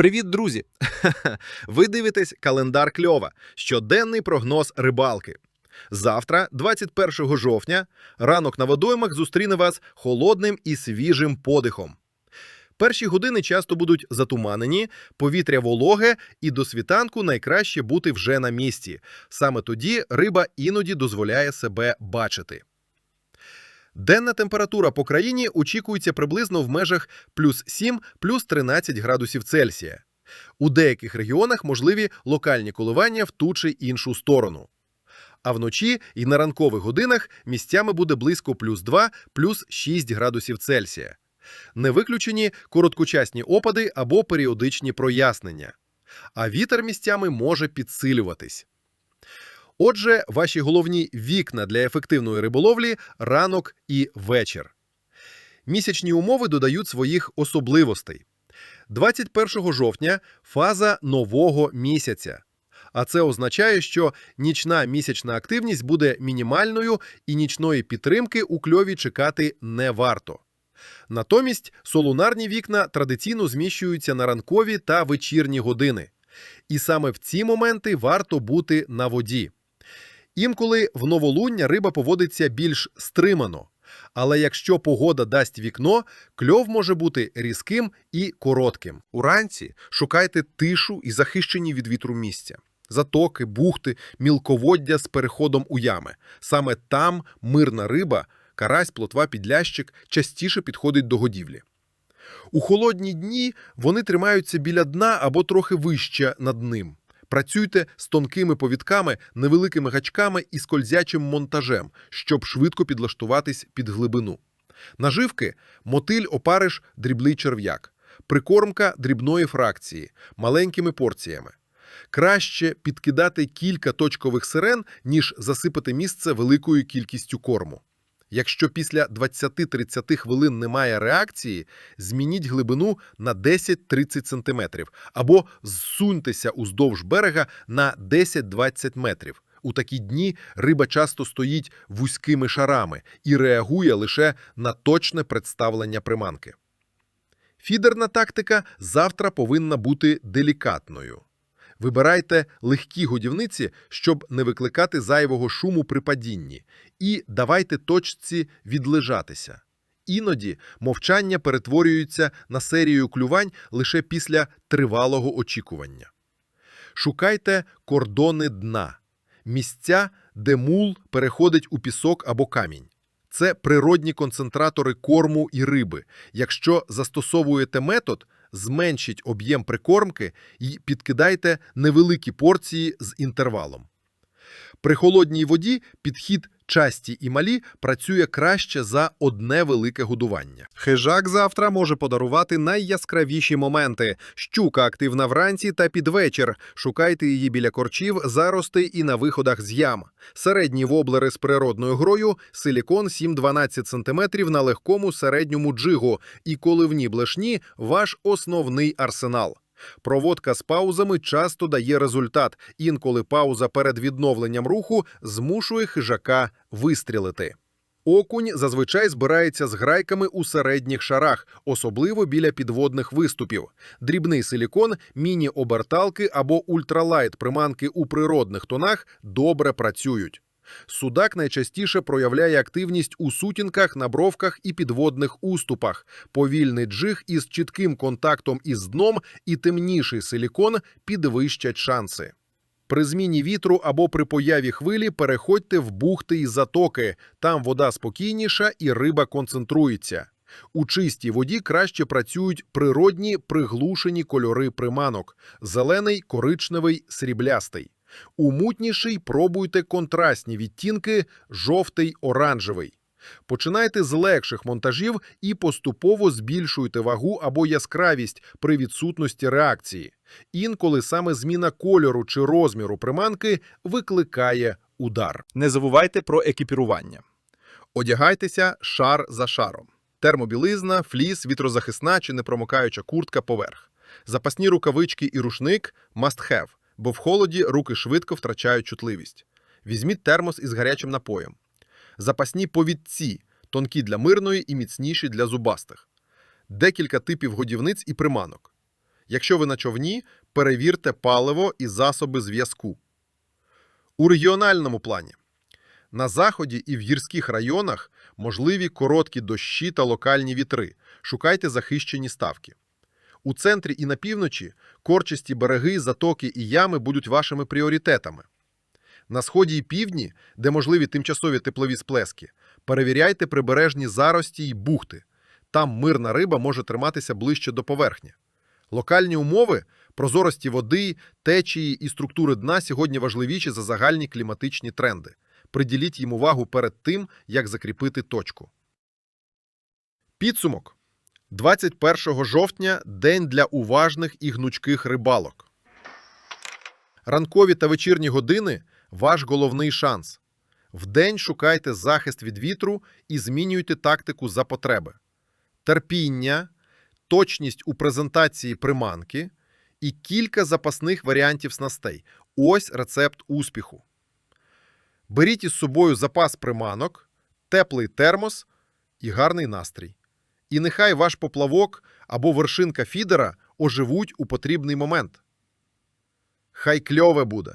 Привіт, друзі! Ви дивитесь календар кльова, щоденний прогноз рибалки. Завтра, 21 жовтня, ранок на водоймах зустріне вас холодним і свіжим подихом. Перші години часто будуть затуманені, повітря вологе, і до світанку найкраще бути вже на місці. Саме тоді риба іноді дозволяє себе бачити. Денна температура по країні очікується приблизно в межах плюс 7 плюс 13 градусів Цельсія. У деяких регіонах можливі локальні коливання в ту чи іншу сторону. А вночі і на ранкових годинах місцями буде близько плюс 2 плюс 6 градусів Цельсія. Не виключені короткочасні опади або періодичні прояснення. А вітер місцями може підсилюватись. Отже, ваші головні вікна для ефективної риболовлі ранок і вечір. Місячні умови додають своїх особливостей. 21 жовтня фаза нового місяця. А це означає, що нічна місячна активність буде мінімальною і нічної підтримки у кльові чекати не варто. Натомість солунарні вікна традиційно зміщуються на ранкові та вечірні години. І саме в ці моменти варто бути на воді. Інколи в новолуння риба поводиться більш стримано. Але якщо погода дасть вікно, кльов може бути різким і коротким. Уранці шукайте тишу і захищені від вітру місця. Затоки, бухти, мілководдя з переходом у ями. Саме там мирна риба, карась, плотва, підлящик частіше підходить до годівлі. У холодні дні вони тримаються біля дна або трохи вище над ним. Працюйте з тонкими повідками, невеликими гачками і скользячим монтажем, щоб швидко підлаштуватись під глибину. Наживки мотиль, опариш, дріблий черв'як, прикормка дрібної фракції, маленькими порціями. Краще підкидати кілька точкових сирен, ніж засипати місце великою кількістю корму. Якщо після 20-30 хвилин немає реакції, змініть глибину на 10-30 см або зсуньтеся уздовж берега на 10-20 метрів. У такі дні риба часто стоїть вузькими шарами і реагує лише на точне представлення приманки. Фідерна тактика завтра повинна бути делікатною. Вибирайте легкі годівниці, щоб не викликати зайвого шуму при падінні, і давайте точці відлежатися. Іноді мовчання перетворюється на серію клювань лише після тривалого очікування. Шукайте кордони дна, місця, де мул переходить у пісок або камінь. Це природні концентратори корму і риби. Якщо застосовуєте метод, зменшіть об'єм прикормки і підкидайте невеликі порції з інтервалом. При холодній воді підхід часті і малі працює краще за одне велике годування. Хижак завтра може подарувати найяскравіші моменти. Щука активна вранці та під вечір. Шукайте її біля корчів, заростей і на виходах з ям. Середні воблери з природною грою, силікон 7-12 см на легкому середньому джигу. І коливні блешні ваш основний арсенал. Проводка з паузами часто дає результат. Інколи пауза перед відновленням руху змушує хижака вистрілити. Окунь зазвичай збирається з грайками у середніх шарах, особливо біля підводних виступів. Дрібний силікон, міні-оберталки або ультралайт приманки у природних тонах добре працюють. Судак найчастіше проявляє активність у сутінках, на бровках і підводних уступах. Повільний джиг із чітким контактом із дном і темніший силікон підвищать шанси. При зміні вітру або при появі хвилі переходьте в бухти і затоки. Там вода спокійніша і риба концентрується. У чистій воді краще працюють природні приглушені кольори приманок: зелений, коричневий, сріблястий. У мутніший пробуйте контрастні відтінки жовтий, оранжевий. Починайте з легших монтажів і поступово збільшуйте вагу або яскравість при відсутності реакції. Інколи саме зміна кольору чи розміру приманки викликає удар. Не забувайте про екіпірування. Одягайтеся шар за шаром. Термобілизна, фліс, вітрозахисна чи непромокаюча куртка поверх. Запасні рукавички і рушник must have, бо в холоді руки швидко втрачають чутливість. Візьміть термос із гарячим напоєм. Запасні повідці, тонкі для мирної і міцніші для зубастих. Декілька типів годівниць і приманок. Якщо ви на човні, перевірте паливо і засоби зв'язку. У регіональному плані. На заході і в гірських районах можливі короткі дощі та локальні вітри. Шукайте захищені ставки. У центрі і на півночі корчисті береги, затоки і ями будуть вашими пріоритетами. На сході і півдні, де можливі тимчасові теплові сплески, перевіряйте прибережні зарості й бухти. Там мирна риба може триматися ближче до поверхні. Локальні умови, прозорості води, течії і структури дна сьогодні важливіші за загальні кліматичні тренди. Приділіть їм увагу перед тим, як закріпити точку. Підсумок. 21 жовтня – день для уважних і гнучких рибалок. Ранкові та вечірні години – ваш головний шанс. Вдень шукайте захист від вітру і змінюйте тактику за потреби. Терпіння, точність у презентації приманки і кілька запасних варіантів снастей. Ось рецепт успіху. Беріть із собою запас приманок, теплий термос і гарний настрій. І нехай ваш поплавок або вершинка фідера оживуть у потрібний момент. Хай кльове буде!